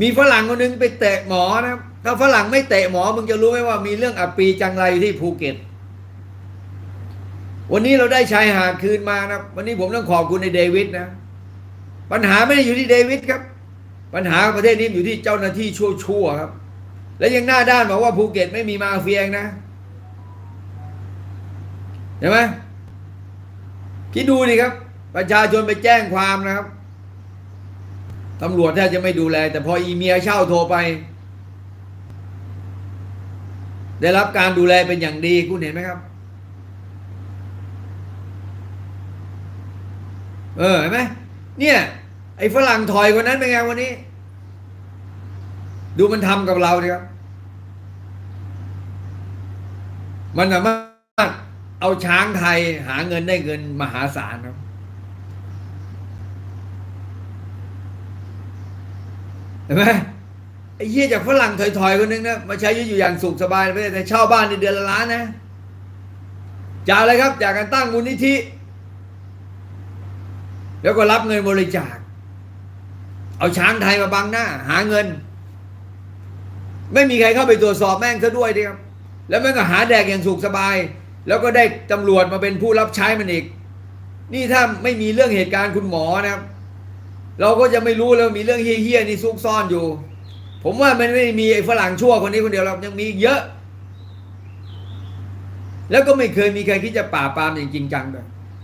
มีฝรั่งคนหนึงไปเตะหมอนะถ้าฝรั่งไม่เตะหมอมึงจะรู้ไหมว่ามีเรื่องอับปีจังไรอยู่ที่ภูเก็ต วันนี้เราได้ชายหาดคืนมานะวันนี้ผมต้องขอบคุณในเดวิดนะ ปัญหาไม่ได้อยู่ที่เดวิดครับ ปัญหาประเทศนี้อยู่ที่เจ้าหน้าที่ชั่วๆครับ และยังหน้าด้านบอกว่าภูเก็ตไม่มีมาเฟียอีกนะเห็นไหมคิดดูดิครับ ประชาชนไปแจ้งความนะครับ ตำรวจแทบจะไม่ดูแล แต่พออีเมียเช่าโทรไป ได้รับการดูแลเป็นอย่างดีคุณเห็นไหมครับ เออเห็นไหมเนี่ย ไอ้ฝรั่งถอยคนนั้นเป็นไงวันนี้ ดูมันทำกับเราดิครับ มันสามารถเอาช้างไทยหาเงินได้เงินมหาศาลครับ เห็นไหมไอ้เหี้ยจากฝรั่งถอยๆคนนึงนะมาใช้ชีวิตอยู่อย่างสุขสบายในประเทศแต่เช่าบ้านในเดือนละล้านนะจากอะไรครับ จากการตั้งมูลนิธิ แล้วก็รับเงินบริจาค เอาช้างไทยมาบังหน้า หาเงิน ไม่มีใครเข้าไปตรวจสอบแม่งซะด้วยดิครับ แล้วแม่งก็หาแดกอย่างสุขสบาย แล้วก็ได้ตำรวจมาเป็นผู้รับใช้มันอีก นี่ถ้าไม่มีเรื่องเหตุการณ์คุณหมอนะครับ เราก็จะไม่รู้แล้วมีเรื่องเฮี้ยๆนี่ซุกซ่อนอยู่ ผมว่ามันไม่มีไอ้ฝรั่งชั่วคนนี้คนเดียวเรายังมีเยอะ แล้วก็ไม่เคยมีใครคิดจะป่าปามอย่างจริงจังเลย